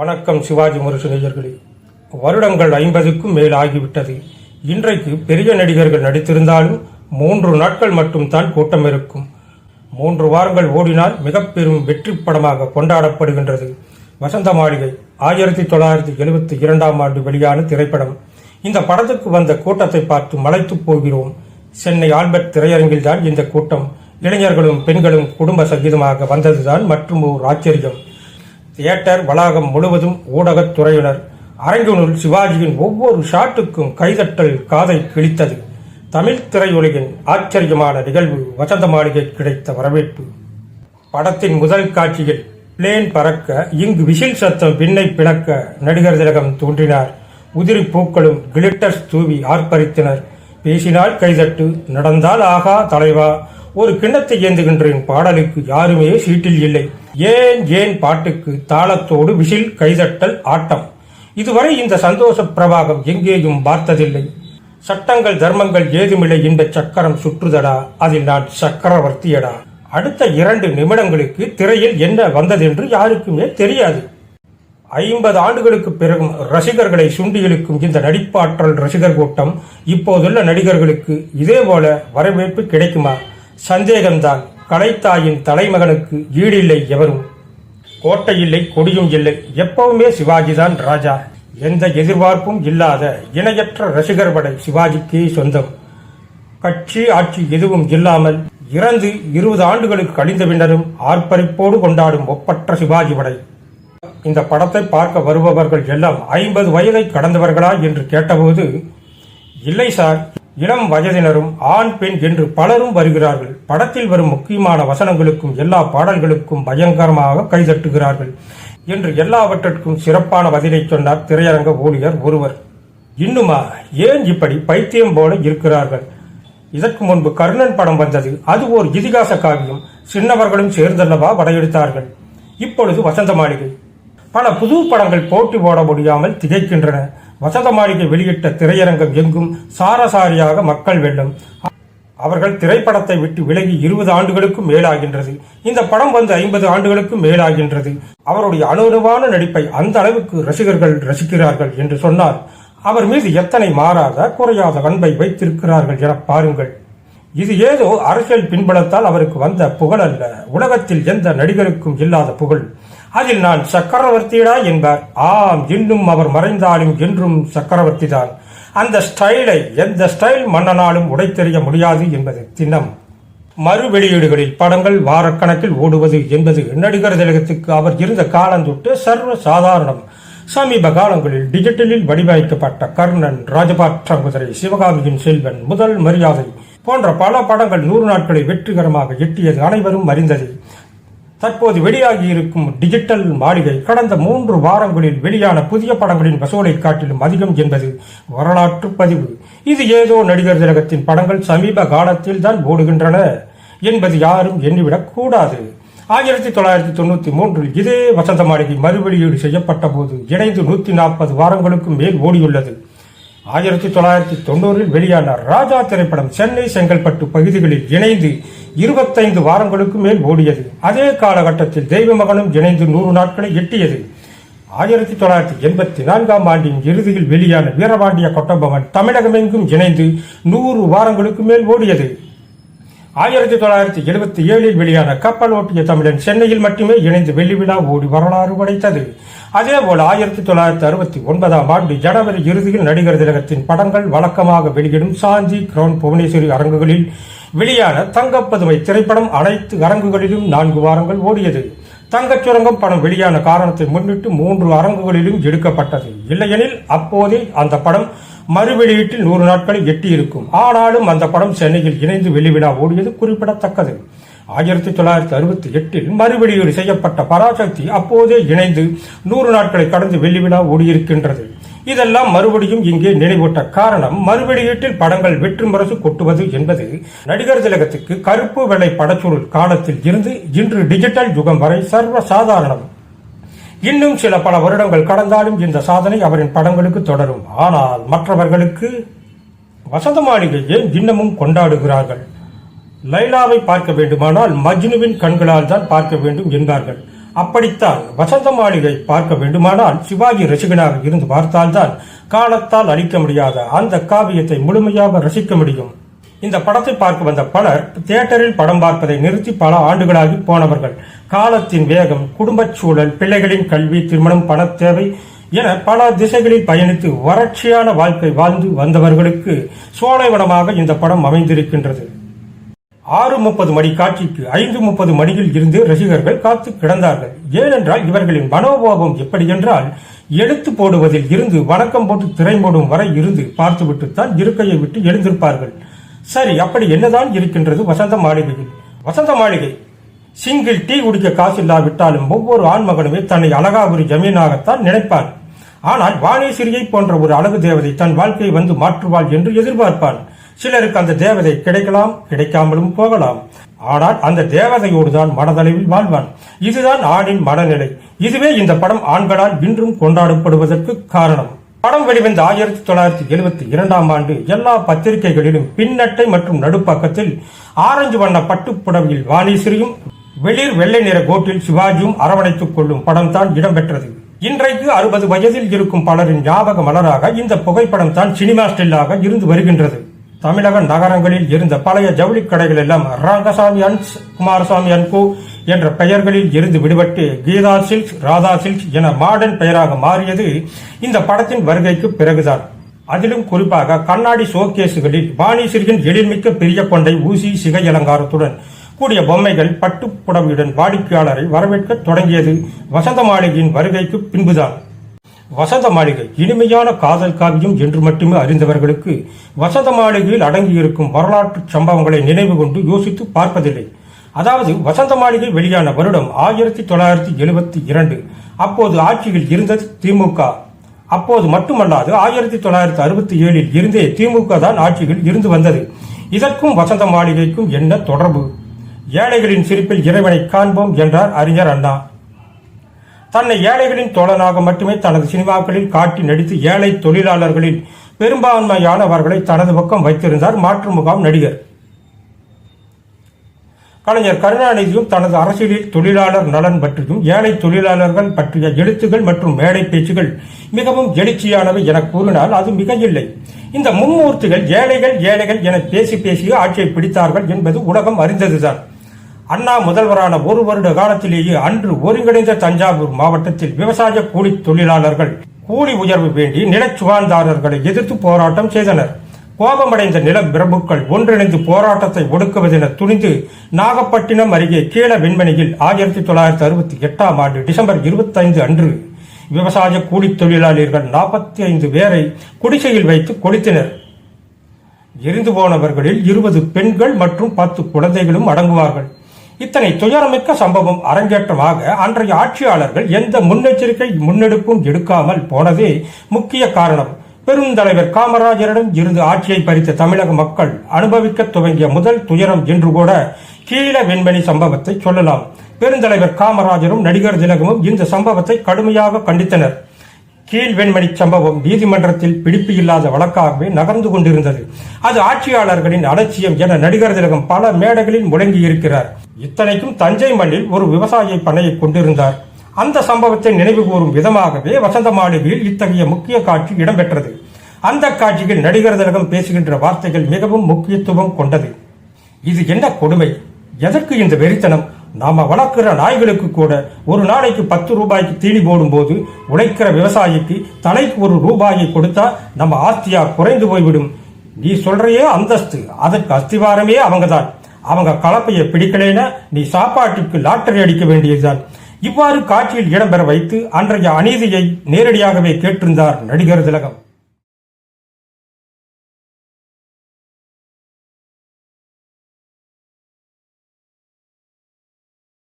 வணக்கம் சிவாஜி முரசு நேயர்களே. வருடங்கள் ஐம்பதுக்கும் மேல் ஆகிவிட்டது. இன்றைக்கு பெரிய நடிகர்கள் நடித்திருந்தாலும் மூன்று நாட்கள் மட்டும்தான் கூட்டம் இருக்கும். மூன்று வாரங்கள் ஓடினால் மிக பெரும் வெற்றி படமாக கொண்டாடப்படுகின்றது. வசந்த மாளிகை ஆயிரத்தி தொள்ளாயிரத்தி எழுபத்தி இரண்டாம் ஆண்டு வெளியான திரைப்படம். இந்த படத்துக்கு வந்த கூட்டத்தை பார்த்து மலைத்துப் போகிறோம். சென்னை ஆல்பர்ட் திரையரங்கில்தான் இந்த கூட்டம். இளைஞர்களும் பெண்களும் குடும்ப சகிதமாக வந்ததுதான் மற்றும் ஓர் ஆச்சரியம். தியேட்டர் வளாகம் முழுவதும் ஊடகத் துறையினர். அரங்கினுள் சிவாஜியின் ஒவ்வொரு ஷாட்டுக்கும் கைதட்டல் காதை கிழித்தது. தமிழ் திரையுலகின் ஆச்சரியமான நிகழ்வு வசந்த மாளிகை கிடைத்த வரவேற்பு. படத்தின் முதல் காட்சியில் பிளேன் பறக்க இங்கு விசில் சத்தம் விண்ணை பிளக்க நடிகர் திலகம் தோன்றினார். உதிரி பூக்களும் கிளிட்டர்ஸ் தூவி ஆர்ப்பரித்தனர். பேசினால் கைதட்டு நடந்தால் ஆகா தலைவா ஒரு கிண்ணத்தை ஏந்துகின்றேன் பாடலுக்கு யாருமே சீட்டில் இல்லை. ஏன் ஏன் பாட்டுக்கு தாளத்தோடு விசில் கைதட்டல் ஆட்டம்? இதுவரை இந்த சந்தோஷ பிரவாகம் எங்கேயும் பார்த்ததில்லை. சட்டங்கள் தர்மங்கள் ஏதுமில்லை இந்த சக்கரம் சுற்றுதடா அதில் நான் சக்கரவர்த்தியடா. அடுத்த இரண்டு நிமிடங்களுக்கு திரையில் என்ன வந்ததென்று யாருக்குமே தெரியாது. ஐம்பது ஆண்டுகளுக்கு பிறகும் ரசிகர்களை சுண்டி இழுக்கும் இந்த நடிப்பாற்றல் ரசிகர் கூட்டம் இப்போதுள்ள நடிகர்களுக்கு இதேபோல வரவேற்பு கிடைக்குமா? சந்தேகம்தான். கலைத்தாயின் தலைமகனுக்கு ஈடில்லை எவரும்? கோட்டை இல்லை கொடியும் இல்லை. எப்பவுமே சிவாஜிதான் ராஜா. எந்த எதிர்பார்ப்பும் இல்லாத இணையற்ற ரசிகர் படை சிவாஜிக்கே சொந்தம். கட்சி ஆட்சி எதுவும் இல்லாமல் இறந்து இருபது ஆண்டுகளுக்கு கழிந்த பின்னரும் ஆர்ப்பரிப்போடு கொண்டாடும் ஒப்பற்ற சிவாஜி படை. இந்த படத்தை பார்க்க வருபவர்கள் எல்லாம் ஐம்பது வயதை கடந்தவர்களா என்று கேட்டபோது இல்லை சார் இளம் வயதினரும் ஆண் பெண் என்று பலரும் வருகிறார்கள். படத்தில் வரும் முக்கியமான வசனங்களுக்கும் எல்லா பாடல்களுக்கும் பயங்கரமாக கைதட்டுகிறார்கள் என்று எல்லாவற்றிற்கும் சிறப்பான பதிலை சொன்னார் திரையரங்க ஊழியர் ஒருவர். இன்னுமா ஏன் இப்படி பைத்தியம் போல இருக்கிறார்கள்? இதற்கு முன்பு கர்ணன் படம் வந்தது. அது ஓர் இதிகாச காவியம். சின்னவர்களும் சேர்ந்தல்லவா படையெடுத்தார்கள் இப்பொழுது வசந்த மாளிகை. பல புது படங்கள் போட்டி போட முடியாமல் திகைக்கின்றன. வசந்த மாளிகை வெளியிட்ட திரையரங்கம் எங்கும் சாரசாரியாக மக்கள் வெள்ளம் அவர்கள் திரைப்படத்தை விட்டு விலகி இருபது ஆண்டுகளுக்கும் மேலாகின்றது. இந்த படம் வந்து ஐம்பது ஆண்டுகளுக்கும் மேலாகின்றது. அவருடைய அனுபவமான நடிப்பை அந்த அளவுக்கு ரசிகர்கள் ரசிக்கிறார்கள் என்று சொன்னார். அவர் மீது எத்தனை மாறாத குறையாத அன்பை வைத்திருக்கிறார்கள் என பாருங்கள். இது ஏதோ அரசியல் பின்பலத்தால் அவருக்கு வந்த புகழ் அல்ல உலகத்தில் எந்த நடிகருக்கும் இல்லாத புகழ். அதில் நான் சக்கரவர்த்தியடா என்பார். ஆம் இன்னும் அவர் மறைந்தாலும் என்றும் சக்கரவர்த்தி தான் அந்த ஸ்டைலை எந்த ஸ்டைல் மன்னனாலும் உடைத்தெறிய முடியாது என்பது தினம் மறு வெளியீடுகளில் படங்கள் வாரக்கணக்கில் ஓடுவது என்பது நடிகர் திலகத்துக்கு அவர் இருந்த காலந்தொட்டு சர்வ சாதாரணம் சமீப காலங்களில் டிஜிட்டலில் வடிவமைக்கப்பட்ட கர்ணன் ராஜபாற்ற குதிரை சிவகாமியின் செல்வன் முதல் மரியாதை போன்ற பல படங்கள் நூறு நாட்களை வெற்றிகரமாக எட்டியது அனைவரும் அறிந்தது. தற்போது வெளியாகி இருக்கும் டிஜிட்டல் மாளிகை கடந்த மூன்று வாரங்களில் வெளியான புதிய படங்களின் வசூலை காட்டிலும் அதிகம் என்பது வரலாற்று பதிவு. இது ஏதோ நடிகர் திலகத்தின் படங்கள் சமீப காலத்தில் தான் ஓடுகின்றன என்பது யாரும் எண்ணிவிடக் கூடாது. ஆயிரத்தி தொள்ளாயிரத்தி தொண்ணூத்தி மூன்றில் இதே வசந்த மாளிகை மறுவெளியீடு செய்யப்பட்ட போது இணைந்து நூத்தி நாற்பது வாரங்களுக்கும் மேல் ஓடியுள்ளது. ஆயிரத்தி தொள்ளாயிரத்தி தொண்ணூறில் வெளியான ராஜா திரைப்படம் சென்னை செங்கல்பட்டு பகுதிகளில் இணைந்து இருபத்தைந்து வாரங்களுக்கு மேல் ஓடியது. அதே காலகட்டத்தில் தெய்வ மகனும் இணைந்து நூறு நாட்களை எட்டியது. ஆயிரத்தி தொள்ளாயிரத்தி எண்பத்தி நான்காம் ஆண்டின் இறுதியில் வெளியான வீரபாண்டிய கொட்டபவன் தமிழகமெங்கும் இணைந்து நூறு வாரங்களுக்கு மேல் ஓடியது. ஆயிரத்தி தொள்ளாயிரத்தி எழுபத்தி ஏழில் வெளியான கப்பல் ஓட்டிய தமிழன் சென்னையில் மட்டுமே இணைந்து வெள்ளி விழா ஓடி வரலாறு படைத்தது அதேபோல் ஆயிரத்தி தொள்ளாயிரத்தி அறுபத்தி ஒன்பதாம் ஆண்டு ஜனவரி இறுதியில் நடிகர் திலகத்தின் படங்கள் வழக்கமாக வெளியிடும் சாந்தி கிரவுன் புவனேஸ்வரி அரங்குகளில் வெளியான தங்கப்பதுமை திரைப்படம் அனைத்து அரங்குகளிலும் நான்கு வாரங்கள் ஓடியது. தங்கச் சுரங்கம் படம் வெளியான காரணத்தை முன்னிட்டு மூன்று அரங்குகளிலும் எடுக்கப்பட்டது. இல்லையெனில் அப்போதே அந்த படம் மறுவெளியீட்டில் நூறு நாட்களை எட்டியிருக்கும். ஆனாலும் அந்த படம் சென்னையில் இணைந்து வெளிவிழா ஓடியது குறிப்பிடத்தக்கது. ஆயிரத்தி தொள்ளாயிரத்தி அறுபத்தி எட்டில் மறுவெளியீடு செய்யப்பட்ட பராசக்தி அப்போதே இணைந்து நூறு நாட்களை கடந்து வெள்ளிவிழா ஓடியிருக்கின்றது. இதெல்லாம் மறுபடியும் இங்கே நினைவூட்ட காரணம் மறுவெளியீட்டில் படங்கள் வெற்றி முரசு கொட்டுவது என்பது நடிகர் திலகத்துக்கு கருப்பு வெள்ளை படச்சுருள் காலத்தில் இருந்து இன்று டிஜிட்டல் யுகம் வரை சர்வ சாதாரணம். இன்னும் சில பல வருடங்கள் கடந்தாலும் இந்த சாதனை அவரின் படங்களுக்கு தொடரும். ஆனால் மற்றவர்களுக்கு வசந்த மாளிகையை இன்னமும் கொண்டாடுகிறார்கள்? லைலாவை பார்க்க வேண்டுமானால் மஜ்னுவின் கண்களால் தான் பார்க்க வேண்டும் என்பார்கள் அப்படித்தான் வசந்த மாளிகை பார்க்க வேண்டுமானால் சிவாஜி ரசிகனாக இருந்து பார்த்தால்தான் காலத்தால் அழிக்க முடியாத அந்த காவியத்தை முழுமையாக ரசிக்க முடியும். இந்த படத்தை பார்க்க வந்த பலர் தியேட்டரில் படம் பார்ப்பதை நிறுத்தி பல ஆண்டுகளாகி போனவர்கள். காலத்தின் வேகம் குடும்பச் சூழல் பிள்ளைகளின் கல்வி திருமணம் பண தேவை என பல திசைகளில் பயணித்து வறட்சியான வாழ்க்கை வாழ்ந்து வந்தவர்களுக்கு சோலைவனமாக இந்த படம் அமைந்திருக்கின்றது. ஆறு முப்பது மணி காட்சிக்கு ஐந்து முப்பது மணியில் இருந்து ரசிகர்கள் காத்து கிடந்தார்கள். ஏனென்றால் இவர்களின் மனோபாவம் எப்படி என்றால் எடுத்து போடுவதில் இருந்து வணக்கம் போட்டு திரை மூடும் வரை இருந்து பார்த்துவிட்டுத்தான் இருக்கையை விட்டு எழுந்திருப்பார்கள். சரி அப்படி என்னதான் இருக்கின்றது வசந்த மாளிகையில்? வசந்த மாளிகை. சிங்கிள் டீ குடிக்க காசு இல்லாவிட்டாலும் ஒவ்வொரு ஆண்மகனுமே தன்னை அழகாபுரி ஜமீனாகத்தான் நினைப்பான். ஆனால் வாணேஸ்வரியை போன்ற ஒரு அழகு தேவதை தன் வாழ்க்கையை வந்து மாற்றுவாள் என்று எதிர்பார்ப்பான். சிலருக்கு அந்த தேவதை கிடைக்கலாம் கிடைக்காமலும் போகலாம். ஆனால் அந்த தேவதையோடு தான் மனதளவில் வாழ்வான். இதுதான் ஆணின் மனநிலை. இதுவே இந்த படம் ஆண்களால் இன்றும் கொண்டாடப்படுவதற்கு காரணம். படம் வெளிவந்த ஆயிரத்தி தொள்ளாயிரத்தி எழுபத்தி இரண்டாம் ஆண்டு எல்லா பத்திரிகைகளிலும் பின்னட்டை மற்றும் நடுப்பக்கத்தில் ஆரஞ்சு வண்ண பட்டுப்புடவையில் வாணிஸ்ரீயும் வெளிர் வெள்ளை நிற கோட்டில் சிவாஜியும் அரவணைத்துக் கொள்ளும் படம் தான் இடம்பெற்றது. இன்றைக்கு அறுபது வயதில் இருக்கும் பலரின் ஞாபக மலராக இந்த புகைப்படம் தான் சினிமா ஸ்டில்லாக இருந்து வருகின்றது. தமிழக நகரங்களில் இருந்த பழைய ஜவுளி கடைகள் எல்லாம் ரங்கசாமி அன்ஸ் குமாரசாமி அன்கோ என்ற பெயர்களில் இருந்து விடுபட்டு கீதா சில்க்ஸ் ராதா சில்க்ஸ் என மாடர்ன் பெயராக மாறியது இந்த படத்தின் வருகைக்கு பிறகுதான். அதிலும் குறிப்பாக கண்ணாடி ஷோகேசுகளில் வாணிசிறியின் எழில்மிக்க பெரிய கொண்டை ஊசி சிகை அலங்காரத்துடன் கூடிய பொம்மைகள் பட்டுப் புடவையுடன் வாடிக்கையாளரை வரவேற்க தொடங்கியது வசந்த மாளிகையின் வருகைக்கு பின்புதான். வசந்த மாளிகை இனிமையான காதல் காவியம் என்று மட்டுமே அறிந்தவர்களுக்கு வசந்த மாளிகையில் அடங்கியிருக்கும் வரலாற்று சம்பவங்களை நினைவு கொண்டு யோசித்து பார்ப்பதில்லை. அதாவது வசந்த மாளிகை வெளியான வருடம் ஆயிரத்தி தொள்ளாயிரத்தி எழுபத்தி இரண்டு. அப்போது ஆட்சியில் இருந்தது திமுக. அப்போது மட்டுமல்லாது ஆயிரத்தி தொள்ளாயிரத்தி அறுபத்தி ஏழில் இருந்தே திமுக தான் ஆட்சியில் இருந்து வந்தது. இதற்கும் வசந்த மாளிகைக்கும் என்ன தொடர்பு? ஏழைகளின் சிரிப்பில் இறைவனை காண்போம் என்றார் அறிஞர் அண்ணா. தன்னை ஏழைகளின் தோழனாக மட்டுமே தனது சினிமாக்களில் காட்டி நடித்து ஏழை தொழிலாளர்களில் பெரும்பான்மையானவர்களை தனது பக்கம் வைத்திருந்தார் மாற்று முகாம் நடிகர். கலைஞர் கருணாநிதியும் தனது அரசியலில் தொழிலாளர் நலன் பற்றியும் ஏழை தொழிலாளர்கள் பற்றிய எழுத்துகள் மற்றும் மேடை பேச்சுகள் மிகவும் எழுச்சியானவை என கூறினால் அது மிக இல்லை இந்த மும்மூர்த்திகள் ஏழைகள் ஏழைகள் என பேசி பேசி ஆட்சியை பிடித்தார்கள் என்பது உலகம் அறிந்ததுதான். அண்ணா முதல்வரான ஒரு வருட காலத்திலேயே அன்று ஒருங்கிணைந்த தஞ்சாவூர் மாவட்டத்தில் விவசாய கூலி தொழிலாளர்கள் கூலி உயர்வு வேண்டி நிலச்சுவாழ்ந்தாரர்களை எதிர்த்து போராட்டம் செய்தனர். கோபமடைந்த நில பிரபுக்கள் ஒன்றிணைந்து போராட்டத்தை ஒடுக்குவதென துணிந்து நாகப்பட்டினம் அருகே கீழ வெண்மணியில் ஆயிரத்தி தொள்ளாயிரத்தி அறுபத்தி எட்டாம் ஆண்டு டிசம்பர் இருபத்தைந்து அன்று விவசாய கூலித் தொழிலாளர்கள் நாற்பத்தி ஐந்து பேரை குடிசையில் வைத்து கொளுத்தினர். எரிந்து போனவர்களில் இருபது பெண்கள் மற்றும் பத்து குழந்தைகளும் அடங்குவார்கள். இத்தனை துயரமிக்க சம்பவம் அரங்கேற்றமாக அன்றைய ஆட்சியாளர்கள் எந்த முன்னெச்சரிக்கை முன்னெடுப்பும் எடுக்காமல் போனதே முக்கிய காரணம். பெருந்தலைவர் காமராஜரிடம் இருந்து ஆட்சியை பறித்த தமிழக மக்கள் அனுபவிக்க துவங்கிய முதல் துயரம் என்று கூட கீழ வெண்மணி சம்பவத்தை சொல்லலாம். பெருந்தலைவர் காமராஜரும் நடிகர் திலகமும் இந்த சம்பவத்தை கடுமையாக கண்டித்தனர். கீழ் வெண்மணி சம்பவம் நீதிமன்றத்தில் பிடிப்பு இல்லாத வழக்காகவே நகர்ந்து கொண்டிருந்தது. அது ஆட்சியாளர்களின் அலட்சியம் என நடிகர் திலகம் பல மேடைகளில் முழங்கி இருக்கிறார். இத்தனைக்கும் தஞ்சை மண்ணில் ஒரு விவசாய பண்ணையை கொண்டிருந்தார். அந்த சம்பவத்தை நினைவு கூறும் விதமாகவே வசந்த மாளிகையில் இத்தகைய முக்கிய காட்சி இடம்பெற்றது. அந்த காட்சியில் நடிகர் திலகம் பேசுகின்ற வார்த்தைகள் மிகவும் முக்கியத்துவம் கொண்டது. இது என்ன கொடுமை? எதற்கு இந்த வெறித்தனம்? நாம வளர்க்கிற நாய்களுக்கு கூட ஒரு நாளைக்கு பத்து ரூபாய்க்கு தீனி போடும்போது உழைக்கிற விவசாயிக்கு தலைக்கு ஒரு ரூபாயை கொடுத்தா நம்ம ஆஸ்தியா குறைந்து போய்விடும். நீ சொல்றையே அந்தஸ்து. அதற்கு அஸ்திவாரமே அவங்கதான். அவங்க கலப்பையை பிடிக்கலைன்னா நீ சாப்பாட்டுக்கு லாட்டரி அடிக்க வேண்டியதுதான். இவ்வாறு காட்சியில் இடம்பெற வைத்து அன்றைய அநீதியை நேரடியாகவே கேட்டிருந்தார் நடிகர் திலகம்.